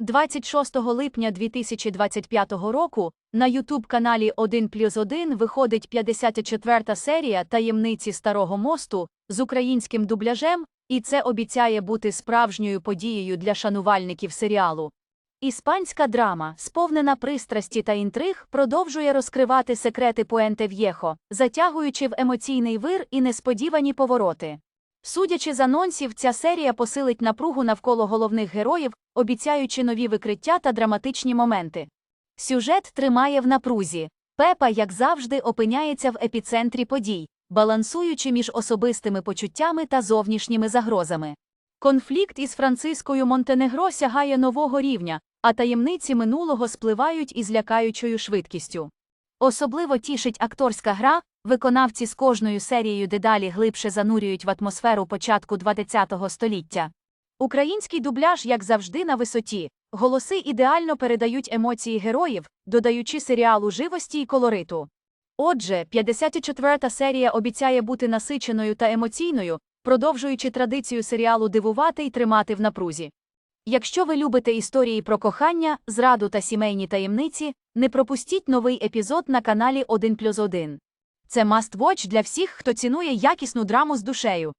26 липня 2025 року на ютуб-каналі 1 плюс 1 виходить 54-та серія Таємниці Старого мосту з українським дубляжем, і це обіцяє бути справжньою подією для шанувальників серіалу. Іспанська драма, сповнена пристрасті та інтриг, продовжує розкривати секрети Пуенте В'єхо, затягуючи в емоційний вир і несподівані повороти. Судячи з анонсів, ця серія посилить напругу навколо головних героїв, обіцяючи нові викриття та драматичні моменти. Сюжет тримає в напрузі. Пепа, як завжди, опиняється в епіцентрі подій, балансуючи між особистими почуттями та зовнішніми загрозами. Конфлікт із Францискою Монтенегро сягає нового рівня, а таємниці минулого спливають із лякаючою швидкістю. Особливо тішить акторська гра, виконавці з кожною серією дедалі глибше занурюють в атмосферу початку ХХ століття. Український дубляж, як завжди, на висоті. Голоси ідеально передають емоції героїв, додаючи серіалу живості й колориту. Отже, 54-та серія обіцяє бути насиченою та емоційною, продовжуючи традицію серіалу дивувати й тримати в напрузі. Якщо ви любите історії про кохання, зраду та сімейні таємниці, не пропустіть новий епізод на каналі 1 плюс 1. Це must watch для всіх, хто цінує якісну драму з душею.